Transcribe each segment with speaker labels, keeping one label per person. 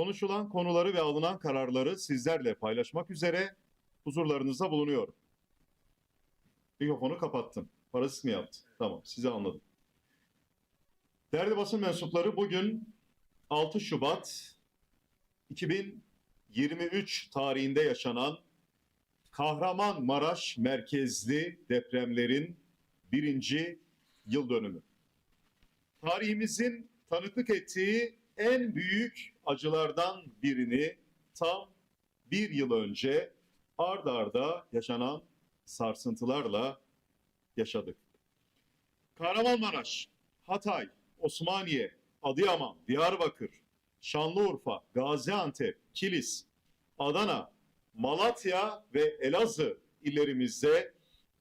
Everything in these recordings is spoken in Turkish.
Speaker 1: Konuşulan konuları ve alınan kararları sizlerle paylaşmak üzere huzurlarınızda bulunuyorum. Mikrofonu kapattım. Parasız mı yaptı? Tamam, sizi anladım. Değerli basın mensupları bugün 6 Şubat 2023 tarihinde yaşanan Kahramanmaraş merkezli depremlerin birinci yıl dönümü. Tarihimizin tanıklık ettiği en büyük acılardan birini tam bir yıl önce ard arda yaşanan sarsıntılarla yaşadık. Kahramanmaraş, Hatay, Osmaniye, Adıyaman, Diyarbakır, Şanlıurfa, Gaziantep, Kilis, Adana, Malatya ve Elazığ illerimizde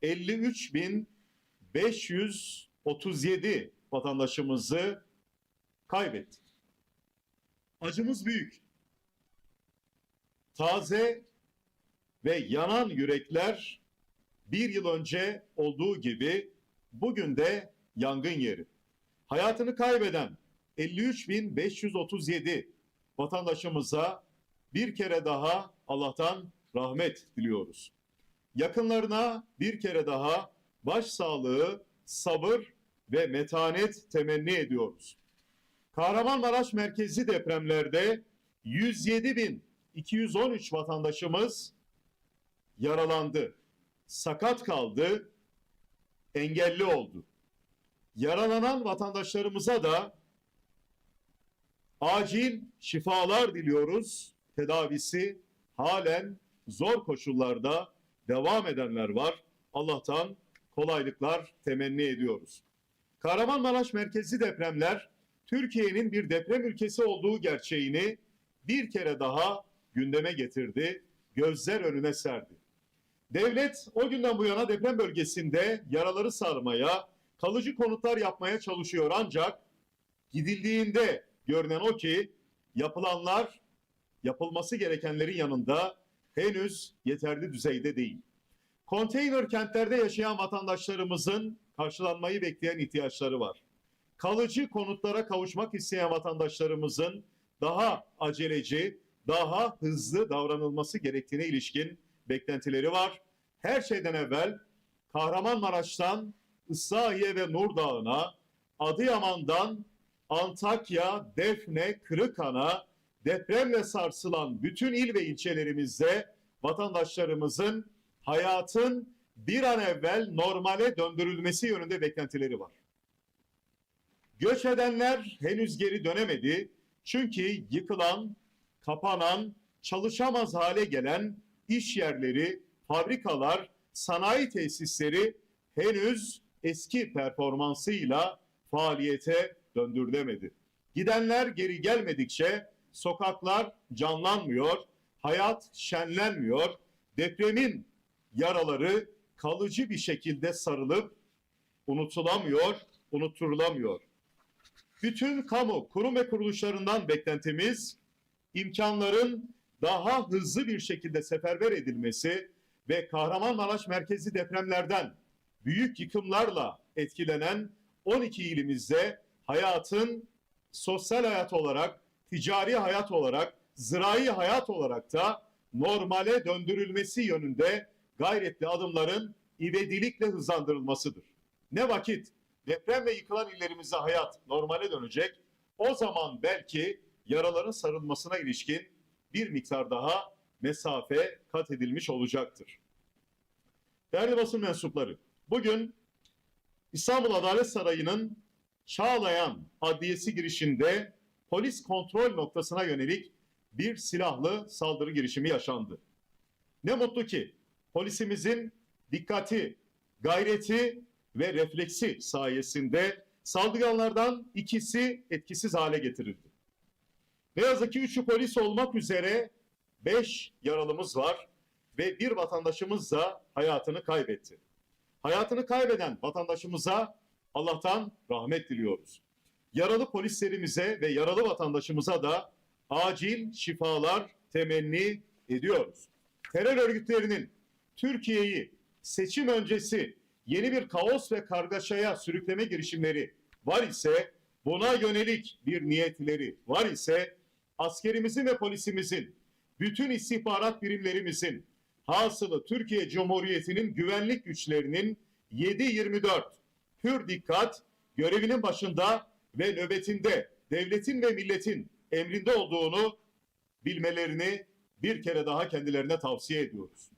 Speaker 1: 53.537 vatandaşımızı kaybettik. Acımız büyük. Taze ve yanan yürekler bir yıl önce olduğu gibi bugün de yangın yeri. Hayatını kaybeden 53.537 vatandaşımıza bir kere daha Allah'tan rahmet diliyoruz. Yakınlarına bir kere daha başsağlığı, sabır ve metanet temenni ediyoruz. Kahramanmaraş merkezli depremlerde 107.213 vatandaşımız yaralandı, sakat kaldı, engelli oldu. Yaralanan vatandaşlarımıza da acil şifalar diliyoruz. Tedavisi halen zor koşullarda devam edenler var. Allah'tan kolaylıklar temenni ediyoruz. Kahramanmaraş merkezli depremler Türkiye'nin bir deprem ülkesi olduğu gerçeğini bir kere daha gündeme getirdi, gözler önüne serdi. Devlet o günden bu yana deprem bölgesinde yaraları sarmaya, kalıcı konutlar yapmaya çalışıyor ancak gidildiğinde görünen o ki yapılanlar yapılması gerekenlerin yanında henüz yeterli düzeyde değil. Konteyner kentlerde yaşayan vatandaşlarımızın karşılanmayı bekleyen ihtiyaçları var. Kalıcı konutlara kavuşmak isteyen vatandaşlarımızın daha aceleci, daha hızlı davranılması gerektiğine ilişkin beklentileri var. Her şeyden evvel Kahramanmaraş'tan Islahiye ve Nurdağ'ına, Adıyaman'dan Antakya, Defne, Kırıkhan'a depremle sarsılan bütün il ve ilçelerimizde vatandaşlarımızın hayatın bir an evvel normale döndürülmesi yönünde beklentileri var. Göç edenler henüz geri dönemedi. Çünkü yıkılan, kapanan, çalışamaz hale gelen iş yerleri, fabrikalar, sanayi tesisleri henüz eski performansıyla faaliyete döndürülemedi. Gidenler geri gelmedikçe sokaklar canlanmıyor, hayat şenlenmiyor, depremin yaraları kalıcı bir şekilde sarılıp unutulamıyor, unutturulamıyor. Bütün kamu, kurum ve kuruluşlarından beklentimiz imkanların daha hızlı bir şekilde seferber edilmesi ve Kahramanmaraş merkezi depremlerden büyük yıkımlarla etkilenen 12 ilimizde hayatın sosyal hayat olarak, ticari hayat olarak, zirai hayat olarak da normale döndürülmesi yönünde gayretli adımların ivedilikle hızlandırılmasıdır. Ne vakit depremle yıkılan illerimizde hayat normale dönecek, o zaman belki yaraların sarılmasına ilişkin bir miktar daha mesafe kat edilmiş olacaktır. Değerli basın mensupları, bugün İstanbul Adalet Sarayı'nın Çağlayan Adliyesi girişinde polis kontrol noktasına yönelik bir silahlı saldırı girişimi yaşandı. Ne mutlu ki polisimizin dikkati, gayreti ve refleksi sayesinde saldırganlardan ikisi etkisiz hale getirildi. Ne yazık ki üçü polis olmak üzere beş yaralımız var ve bir vatandaşımız da hayatını kaybetti. Hayatını kaybeden vatandaşımıza Allah'tan rahmet diliyoruz. Yaralı polislerimize ve yaralı vatandaşımıza da acil şifalar temenni ediyoruz. Terör örgütlerinin Türkiye'yi seçim öncesi yeni bir kaos ve kargaşaya sürükleme girişimleri var ise buna yönelik bir niyetleri var ise askerimizin ve polisimizin, bütün istihbarat birimlerimizin, hasılı Türkiye Cumhuriyeti'nin güvenlik güçlerinin 7-24 pür dikkat görevinin başında ve nöbetinde devletin ve milletin emrinde olduğunu bilmelerini bir kere daha kendilerine tavsiye ediyoruz.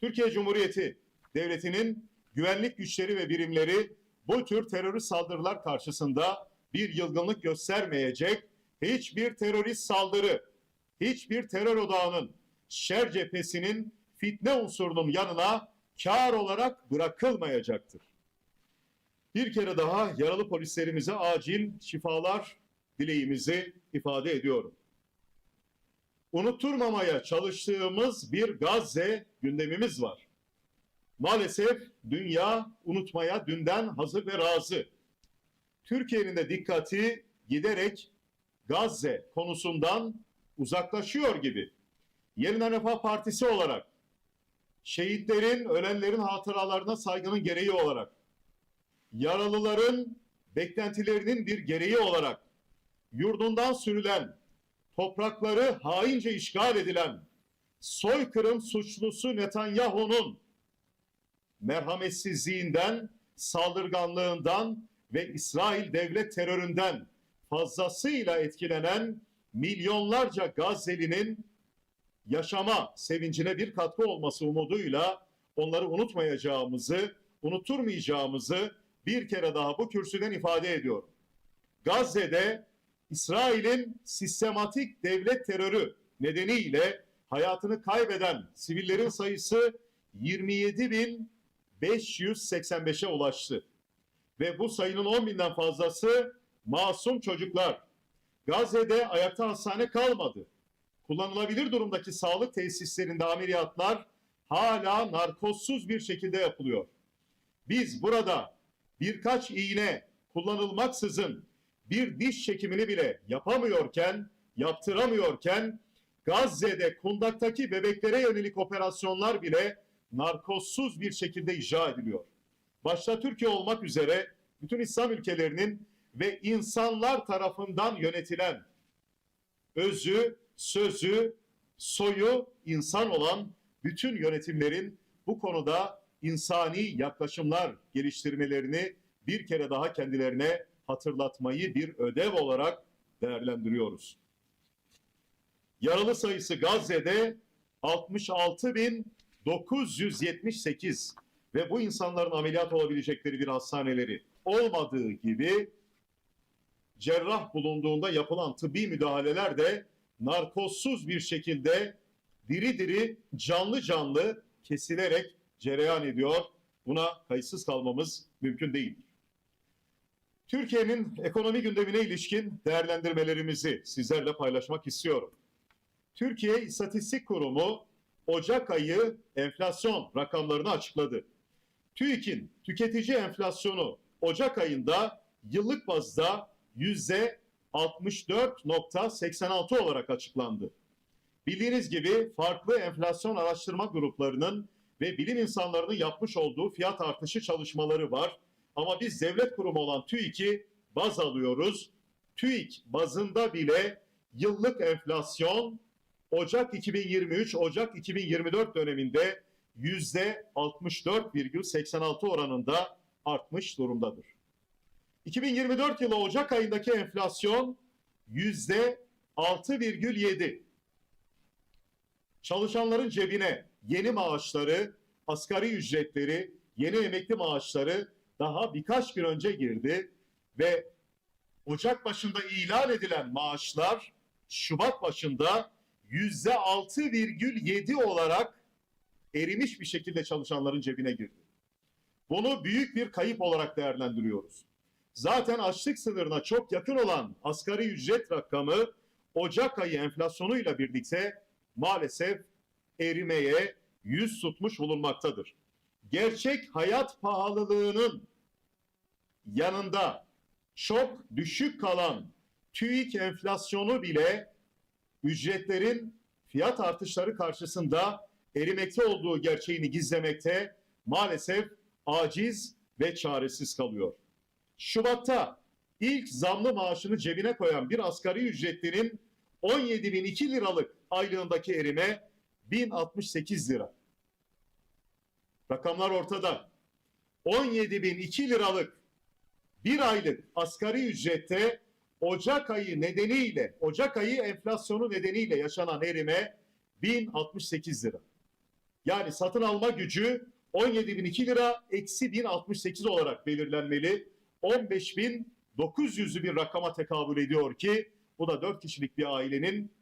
Speaker 1: Türkiye Cumhuriyeti Devleti'nin güvenlik güçleri ve birimleri bu tür terörist saldırılar karşısında bir yılgınlık göstermeyecek, hiçbir terörist saldırı, hiçbir terör odağının, şer cephesinin fitne unsurunun yanına kar olarak bırakılmayacaktır. Bir kere daha yaralı polislerimize acil şifalar dileğimizi ifade ediyorum. Unutturmamaya çalıştığımız bir Gazze gündemimiz var. Maalesef dünya unutmaya dünden hazır ve razı. Türkiye'nin de dikkati giderek Gazze konusundan uzaklaşıyor gibi. Yeniden Refah Partisi olarak şehitlerin, ölenlerin hatıralarına saygının gereği olarak yaralıların beklentilerinin bir gereği olarak yurdundan sürülen, toprakları haince işgal edilen soykırım suçlusu Netanyahu'nun merhametsizliğinden, saldırganlığından ve İsrail devlet teröründen fazlasıyla etkilenen milyonlarca Gazze'linin yaşama sevincine bir katkı olması umuduyla onları unutmayacağımızı, unutturmayacağımızı bir kere daha bu kürsüden ifade ediyorum. Gazze'de İsrail'in sistematik devlet terörü nedeniyle hayatını kaybeden sivillerin sayısı 27.585'e ulaştı. Ve bu sayının 10 binden fazlası masum çocuklar. Gazze'de ayakta hastane kalmadı. Kullanılabilir durumdaki sağlık tesislerinde ameliyatlar hala narkozsuz bir şekilde yapılıyor. Biz burada birkaç iğne kullanılmaksızın bir diş çekimini bile yapamıyorken, yaptıramıyorken Gazze'de kundaktaki bebeklere yönelik operasyonlar bile narkozsuz bir şekilde icra ediliyor. Başta Türkiye olmak üzere bütün İslam ülkelerinin ve insanlar tarafından yönetilen özü, sözü, soyu insan olan bütün yönetimlerin bu konuda insani yaklaşımlar geliştirmelerini bir kere daha kendilerine hatırlatmayı bir ödev olarak değerlendiriyoruz. Yaralı sayısı Gazze'de 66.978 ve bu insanların ameliyat olabilecekleri bir hastaneleri olmadığı gibi cerrah bulunduğunda yapılan tıbbi müdahaleler de narkozsuz bir şekilde diri diri canlı canlı kesilerek cereyan ediyor. Buna kayıtsız kalmamız mümkün değildir. Türkiye'nin ekonomi gündemine ilişkin değerlendirmelerimizi sizlerle paylaşmak istiyorum. Türkiye İstatistik Kurumu Ocak ayı enflasyon rakamlarını açıkladı. TÜİK'in tüketici enflasyonu Ocak ayında yıllık bazda yüzde 64.86 olarak açıklandı. Bildiğiniz gibi farklı enflasyon araştırma gruplarının ve bilim insanlarının yapmış olduğu fiyat artışı çalışmaları var. Ama biz devlet kurumu olan TÜİK'i baz alıyoruz. TÜİK bazında bile yıllık enflasyon Ocak 2023, Ocak 2024 döneminde yüzde 64,86 oranında artmış durumdadır. 2024 yılı Ocak ayındaki enflasyon yüzde 6,7. Çalışanların cebine yeni maaşları, asgari ücretleri, yeni emekli maaşları daha birkaç gün önce girdi ve Ocak başında ilan edilen maaşlar Şubat başında 6,7 olarak erimiş bir şekilde çalışanların cebine girdi. Bunu büyük bir kayıp olarak değerlendiriyoruz. Zaten açlık sınırına çok yakın olan asgari ücret rakamı Ocak ayı enflasyonuyla birlikte maalesef erimeye yüz tutmuş bulunmaktadır. Gerçek hayat pahalılığının yanında çok düşük kalan TÜİK enflasyonu bile ücretlerin fiyat artışları karşısında erimekte olduğu gerçeğini gizlemekte maalesef aciz ve çaresiz kalıyor. Şubat'ta ilk zamlı maaşını cebine koyan bir asgari ücretlinin 17.002 liralık aylığındaki erime 1068 lira. Rakamlar ortada. 17.002 liralık bir aylık asgari ücrette Ocak ayı nedeniyle, Ocak ayı enflasyonu nedeniyle yaşanan erime 1068 lira. Yani satın alma gücü 17.002 lira eksi 1068 olarak belirlenmeli. 15.900'ü bir rakama tekabül ediyor ki bu da 4 kişilik bir ailenin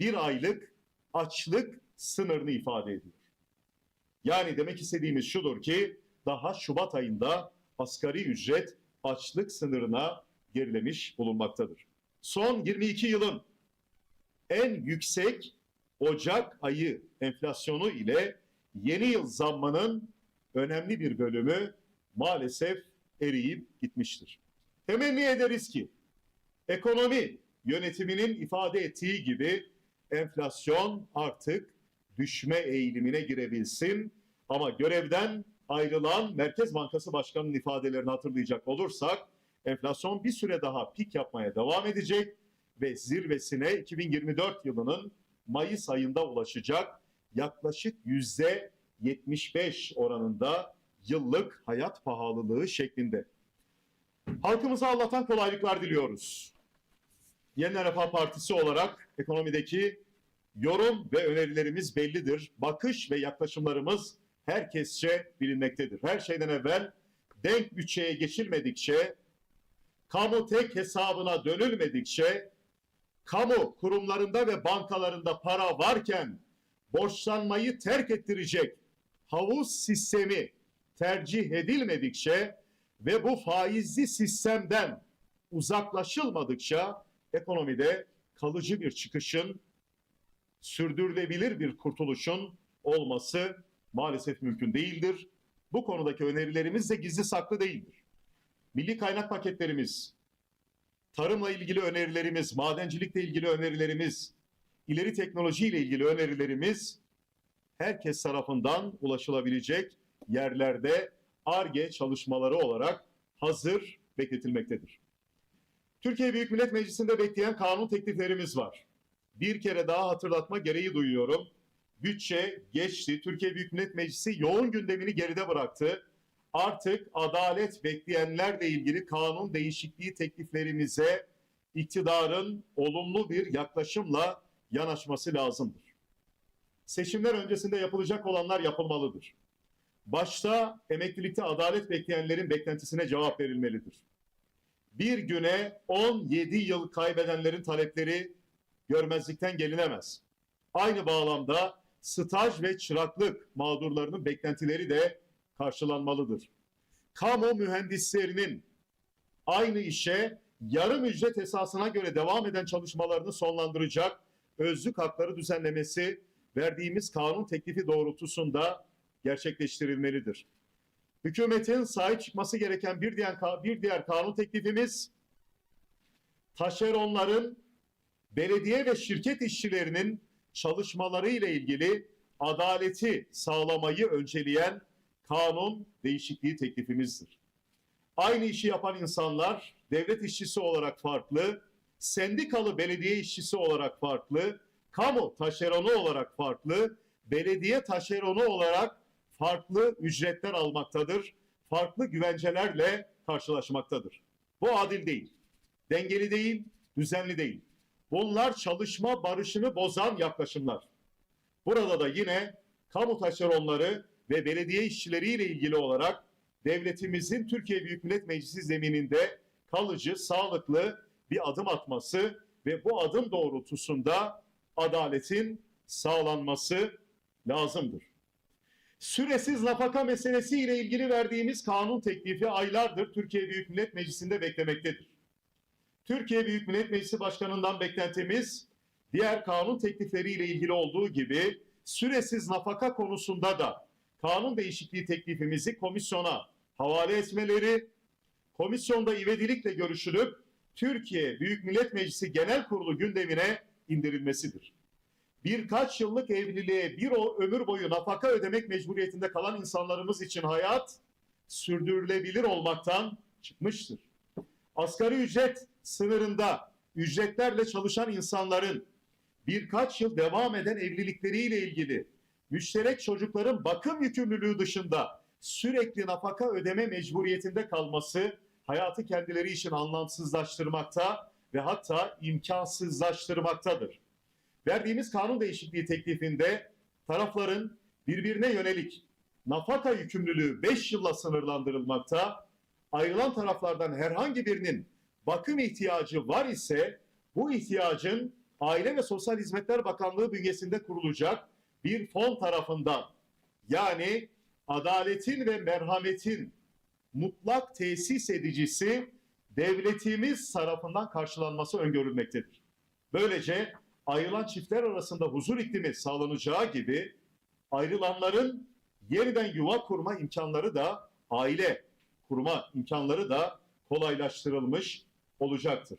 Speaker 1: bir aylık açlık sınırını ifade ediyor. Yani demek istediğimiz şudur ki daha Şubat ayında asgari ücret açlık sınırına gerilemiş bulunmaktadır. Son 22 yılın en yüksek Ocak ayı enflasyonu ile yeni yıl zammının önemli bir bölümü maalesef eriyip gitmiştir. Temenni ederiz ki ekonomi yönetiminin ifade ettiği gibi enflasyon artık düşme eğilimine girebilsin ama görevden ayrılan Merkez Bankası Başkanı'nın ifadelerini hatırlayacak olursak enflasyon bir süre daha pik yapmaya devam edecek ve zirvesine 2024 yılının Mayıs ayında ulaşacak yaklaşık yüzde 75 oranında yıllık hayat pahalılığı şeklinde. Halkımıza Allah'tan kolaylıklar diliyoruz. Yeniden Refah Partisi olarak ekonomideki yorum ve önerilerimiz bellidir. Bakış ve yaklaşımlarımız herkesçe bilinmektedir. Her şeyden evvel denk bütçeye geçilmedikçe, kamu tek hesabına dönülmedikçe, kamu kurumlarında ve bankalarında para varken borçlanmayı terk ettirecek havuz sistemi tercih edilmedikçe ve bu faizli sistemden uzaklaşılmadıkça ekonomide kalıcı bir çıkışın, sürdürülebilir bir kurtuluşun olması maalesef mümkün değildir. Bu konudaki önerilerimiz de gizli saklı değildir. Milli kaynak paketlerimiz, tarımla ilgili önerilerimiz, madencilikle ilgili önerilerimiz, ileri teknoloji ile ilgili önerilerimiz herkes tarafından ulaşılabilecek yerlerde ARGE çalışmaları olarak hazır bekletilmektedir. Türkiye Büyük Millet Meclisi'nde bekleyen kanun tekliflerimiz var. Bir kere daha hatırlatma gereği duyuyorum. Bütçe geçti. Türkiye Büyük Millet Meclisi yoğun gündemini geride bıraktı. Artık adalet bekleyenlerle ilgili kanun değişikliği tekliflerimize iktidarın olumlu bir yaklaşımla yanaşması lazımdır. Seçimler öncesinde yapılacak olanlar yapılmalıdır. Başta emeklilikte adalet bekleyenlerin beklentisine cevap verilmelidir. Bir güne 17 yıl kaybedenlerin talepleri görmezlikten gelinemez. Aynı bağlamda staj ve çıraklık mağdurlarının beklentileri de karşılanmalıdır. Kamu mühendislerinin aynı işe yarım ücret esasına göre devam eden çalışmalarını sonlandıracak özlük hakları düzenlemesi verdiğimiz kanun teklifi doğrultusunda gerçekleştirilmelidir. Hükümetin sahip çıkması gereken bir diğer, bir diğer kanun teklifimiz taşeronların belediye ve şirket işçilerinin çalışmaları ile ilgili adaleti sağlamayı önceleyen kanun değişikliği teklifimizdir. Aynı işi yapan insanlar devlet işçisi olarak farklı, sendikalı belediye işçisi olarak farklı, kamu taşeronu olarak farklı, belediye taşeronu olarak farklı ücretler almaktadır. Farklı güvencelerle karşılaşmaktadır. Bu adil değil. Dengeli değil, düzenli değil. Bunlar çalışma barışını bozan yaklaşımlar. Burada da yine kamu taşeronları ve belediye işçileriyle ilgili olarak devletimizin Türkiye Büyük Millet Meclisi zemininde kalıcı, sağlıklı bir adım atması ve bu adım doğrultusunda adaletin sağlanması lazımdır. Süresiz nafaka meselesi ile ilgili verdiğimiz kanun teklifi aylardır Türkiye Büyük Millet Meclisi'nde beklemektedir. Türkiye Büyük Millet Meclisi Başkanı'ndan beklentimiz diğer kanun teklifleriyle ilgili olduğu gibi süresiz nafaka konusunda da kanun değişikliği teklifimizi komisyona havale etmeleri, komisyonda ivedilikle görüşülüp Türkiye Büyük Millet Meclisi Genel Kurulu gündemine indirilmesidir. Birkaç yıllık evliliğe bir o ömür boyu nafaka ödemek mecburiyetinde kalan insanlarımız için hayat sürdürülebilir olmaktan çıkmıştır. Asgari ücret sınırında ücretlerle çalışan insanların birkaç yıl devam eden evlilikleriyle ilgili müşterek çocukların bakım yükümlülüğü dışında sürekli nafaka ödeme mecburiyetinde kalması hayatı kendileri için anlamsızlaştırmakta ve hatta imkansızlaştırmaktadır. Verdiğimiz kanun değişikliği teklifinde tarafların birbirine yönelik nafaka yükümlülüğü 5 yılla sınırlandırılmakta, ayrılan taraflardan herhangi birinin bakım ihtiyacı var ise bu ihtiyacın Aile ve Sosyal Hizmetler Bakanlığı bünyesinde kurulacak bir fon tarafından yani adaletin ve merhametin mutlak tesis edicisi devletimiz tarafından karşılanması öngörülmektedir. Böylece ayrılan çiftler arasında huzur iklimi sağlanacağı gibi ayrılanların yeniden yuva kurma imkanları da aile kurma imkanları da kolaylaştırılmış olacaktır.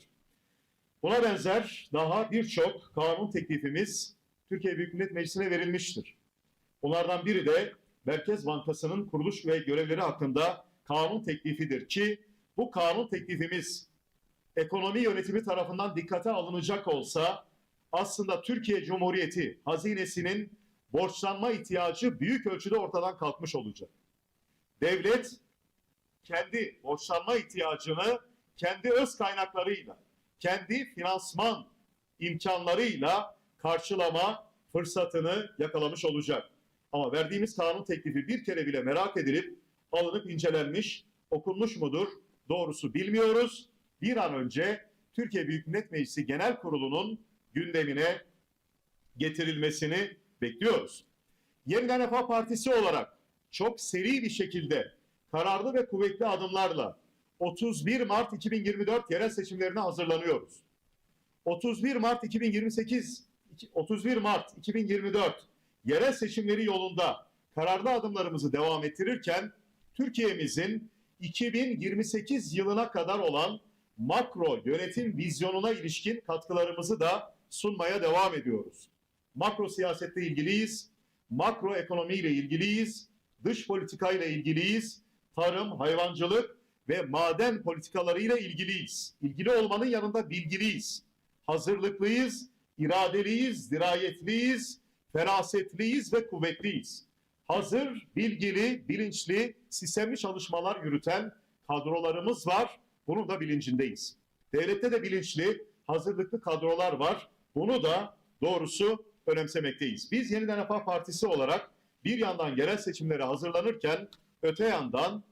Speaker 1: Buna benzer daha birçok kanun teklifimiz Türkiye Büyük Millet Meclisi'ne verilmiştir. Bunlardan biri de Merkez Bankası'nın kuruluş ve görevleri hakkında kanun teklifidir ki bu kanun teklifimiz ekonomi yönetimi tarafından dikkate alınacak olsa aslında Türkiye Cumhuriyeti hazinesinin borçlanma ihtiyacı büyük ölçüde ortadan kalkmış olacak. Devlet kendi borçlanma ihtiyacını kendi öz kaynaklarıyla, kendi finansman imkanlarıyla karşılama fırsatını yakalamış olacak. Ama verdiğimiz kanun teklifi bir kere bile merak edilip alınıp incelenmiş, okunmuş mudur? Doğrusu bilmiyoruz. Bir an önce Türkiye Büyük Millet Meclisi Genel Kurulu'nun gündemine getirilmesini bekliyoruz. Yeniden Refah Partisi olarak çok seri bir şekilde kararlı ve kuvvetli adımlarla 31 Mart 2024 yerel seçimlerine hazırlanıyoruz. 31 Mart 2028 31 Mart 2024 yerel seçimleri yolunda kararlı adımlarımızı devam ettirirken Türkiye'mizin 2028 yılına kadar olan makro yönetim vizyonuna ilişkin katkılarımızı da sunmaya devam ediyoruz. Makro siyasette ilgiliyiz, makro ekonomiyle ilgiliyiz, dış politikayla ilgiliyiz, tarım, hayvancılık ve maden politikalarıyla ilgiliyiz. İlgili olmanın yanında bilgiliyiz, hazırlıklıyız, iradeliyiz, dirayetliyiz, ferasetliyiz ve kuvvetliyiz. Hazır, bilgili, bilinçli, sistemli çalışmalar yürüten kadrolarımız var. Bunun da bilincindeyiz. Devlette de bilinçli, hazırlıklı kadrolar var. Bunu da doğrusu önemsemekteyiz. Biz Yeniden Refah Partisi olarak bir yandan yerel seçimlere hazırlanırken öte yandan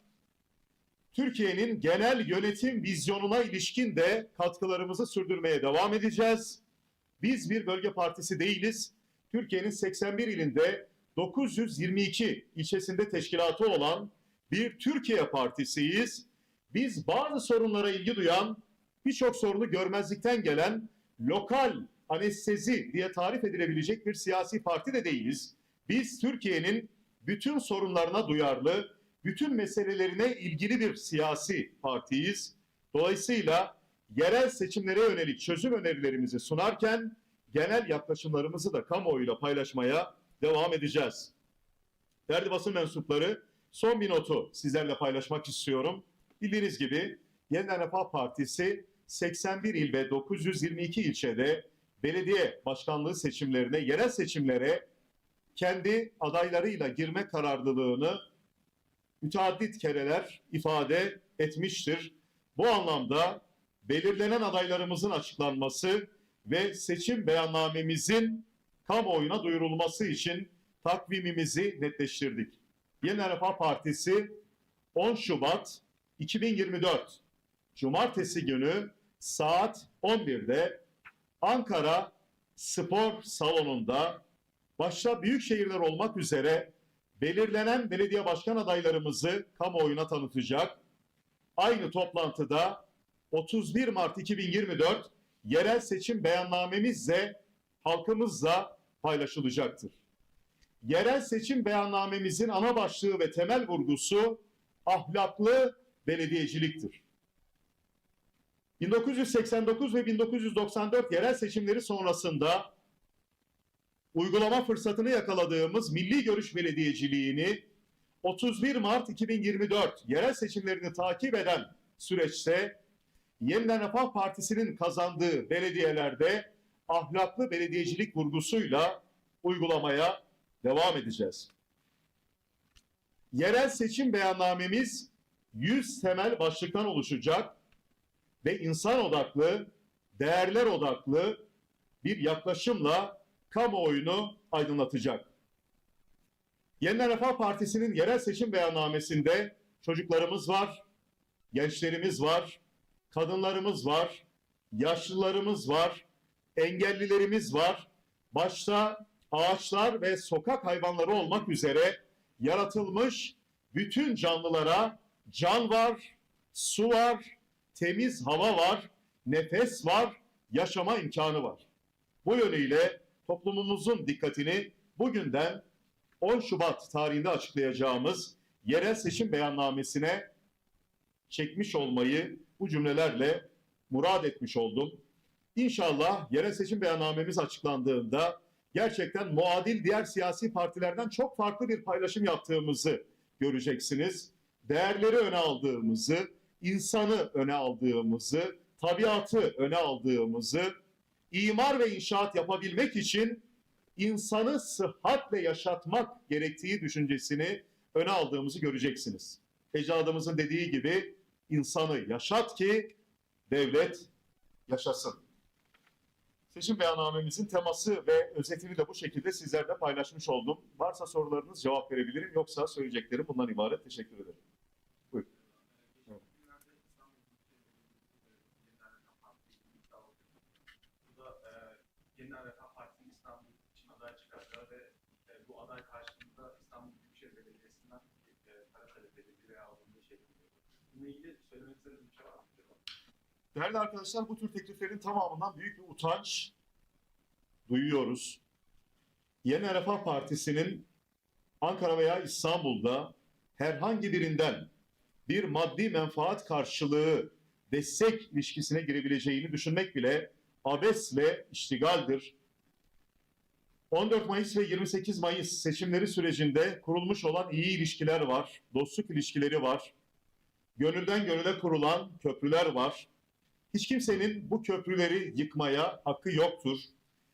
Speaker 1: Türkiye'nin genel yönetim vizyonuna ilişkin de katkılarımızı sürdürmeye devam edeceğiz. Biz bir bölge partisi değiliz. Türkiye'nin 81 ilinde 922 ilçesinde teşkilatı olan bir Türkiye partisiyiz. Biz bazı sorunlara ilgi duyan, birçok sorunu görmezlikten gelen lokal anestezi diye tarif edilebilecek bir siyasi parti de değiliz. Biz Türkiye'nin bütün sorunlarına duyarlı, bütün meselelerine ilgili bir siyasi partiyiz. Dolayısıyla yerel seçimlere yönelik çözüm önerilerimizi sunarken genel yaklaşımlarımızı da kamuoyuyla paylaşmaya devam edeceğiz. Değerli basın mensupları, son bir notu sizlerle paylaşmak istiyorum. Bildiğiniz gibi Yeniden Refah Partisi 81 il ve 922 ilçede belediye başkanlığı seçimlerine, yerel seçimlere kendi adaylarıyla girme kararlılığını müteaddit kereler ifade etmiştir. Bu anlamda belirlenen adaylarımızın açıklanması ve seçim beyannamemizin kamuoyuna duyurulması için takvimimizi netleştirdik. Yeniden Refah Partisi 10 Şubat 2024 Cumartesi günü saat 11'de Ankara Spor Salonu'nda başta büyük şehirler olmak üzere belirlenen belediye başkan adaylarımızı kamuoyuna tanıtacak. Aynı toplantıda 31 Mart 2024 yerel seçim beyannamemizle halkımızla paylaşılacaktır. Yerel seçim beyannamemizin ana başlığı ve temel vurgusu ahlaklı belediyeciliktir. 1989 ve 1994 yerel seçimleri sonrasında uygulama fırsatını yakaladığımız milli görüş belediyeciliğini 31 Mart 2024 yerel seçimlerini takip eden süreçte Yeniden Refah Partisi'nin kazandığı belediyelerde ahlaklı belediyecilik vurgusuyla uygulamaya devam edeceğiz. Yerel seçim beyannamemiz 100 temel başlıktan oluşacak ve insan odaklı, değerler odaklı bir yaklaşımla kamuoyunu aydınlatacak. Yeniden Refah Partisi'nin yerel seçim beyannamesinde çocuklarımız var, gençlerimiz var, kadınlarımız var, yaşlılarımız var, engellilerimiz var. Başta ağaçlar ve sokak hayvanları olmak üzere yaratılmış bütün canlılara can var, su var, temiz hava var, nefes var, yaşama imkanı var. Bu yönüyle toplumumuzun dikkatini bugünden 10 Şubat tarihinde açıklayacağımız yerel seçim beyannamesine çekmiş olmayı bu cümlelerle murad etmiş oldum. İnşallah yerel seçim beyannamemiz açıklandığında gerçekten muadil diğer siyasi partilerden çok farklı bir paylaşım yaptığımızı göreceksiniz. Değerleri öne aldığımızı, insanı öne aldığımızı, tabiatı öne aldığımızı, imar ve inşaat yapabilmek için insanı sıhhatle yaşatmak gerektiği düşüncesini öne aldığımızı göreceksiniz. Ecdadımızın dediği gibi insanı yaşat ki devlet yaşasın. Seçim beyannamemizin teması ve özetini de bu şekilde sizlerle paylaşmış oldum. Varsa sorularınız cevap verebilirim. Yoksa söyleyeceklerim bundan ibaret. Teşekkür ederim. Buyurun.
Speaker 2: Bu da e, Yeniden Refah Partisi'nin İstanbul için aday çıkartacağı ve e, bu aday karşılığında İstanbul Büyükşehir Belediyesi'nden e, para talep edildiği veya alındığı şeklinde. Bununla ilgili söylemek istediğiniz bir şey var mı?
Speaker 1: Değerli arkadaşlar bu tür tekliflerin tamamından büyük bir utanç duyuyoruz. Yeni Refah Partisi'nin Ankara veya İstanbul'da herhangi birinden bir maddi menfaat karşılığı destek ilişkisine girebileceğini düşünmek bile abesle iştigaldir. 14 Mayıs ve 28 Mayıs seçimleri sürecinde kurulmuş olan iyi ilişkiler var, dostluk ilişkileri var, gönülden gönüle kurulan köprüler var. Hiç kimsenin bu köprüleri yıkmaya hakkı yoktur.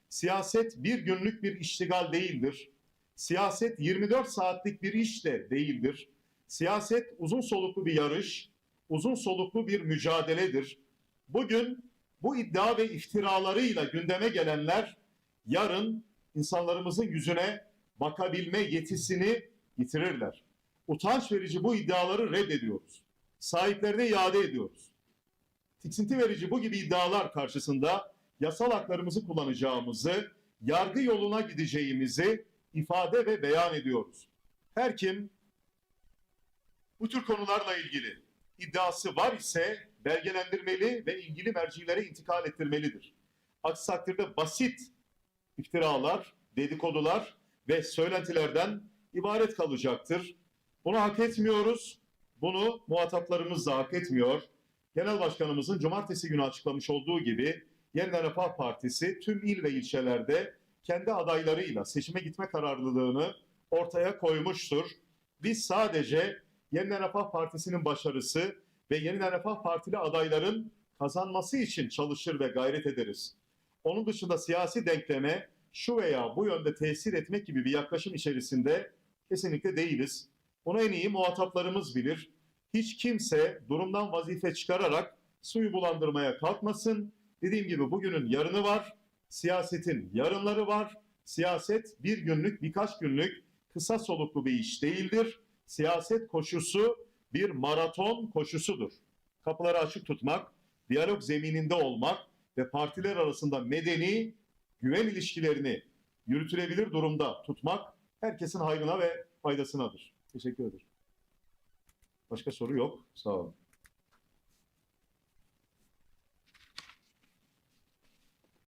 Speaker 1: Siyaset bir günlük bir iştigal değildir. Siyaset 24 saatlik bir iş de değildir. Siyaset uzun soluklu bir yarış, uzun soluklu bir mücadeledir. Bugün bu iddia ve iftiralarıyla gündeme gelenler yarın insanlarımızın yüzüne bakabilme yetisini yitirirler. Utanç verici bu iddiaları reddediyoruz. Sahiplerine iade ediyoruz tiksinti verici bu gibi iddialar karşısında yasal haklarımızı kullanacağımızı, yargı yoluna gideceğimizi ifade ve beyan ediyoruz. Her kim bu tür konularla ilgili iddiası var ise belgelendirmeli ve ilgili mercilere intikal ettirmelidir. Aksi takdirde basit iftiralar, dedikodular ve söylentilerden ibaret kalacaktır. Bunu hak etmiyoruz. Bunu muhataplarımız da hak etmiyor. Genel Başkanımızın cumartesi günü açıklamış olduğu gibi Yeniden Refah Partisi tüm il ve ilçelerde kendi adaylarıyla seçime gitme kararlılığını ortaya koymuştur. Biz sadece Yeniden Refah Partisi'nin başarısı ve Yeniden Refah Partili adayların kazanması için çalışır ve gayret ederiz. Onun dışında siyasi denkleme şu veya bu yönde tesir etmek gibi bir yaklaşım içerisinde kesinlikle değiliz. Bunu en iyi muhataplarımız bilir hiç kimse durumdan vazife çıkararak suyu bulandırmaya kalkmasın. Dediğim gibi bugünün yarını var, siyasetin yarınları var. Siyaset bir günlük, birkaç günlük kısa soluklu bir iş değildir. Siyaset koşusu bir maraton koşusudur. Kapıları açık tutmak, diyalog zemininde olmak ve partiler arasında medeni güven ilişkilerini yürütülebilir durumda tutmak herkesin hayrına ve faydasınadır. Teşekkür ederim. Başka soru yok. Sağ olun.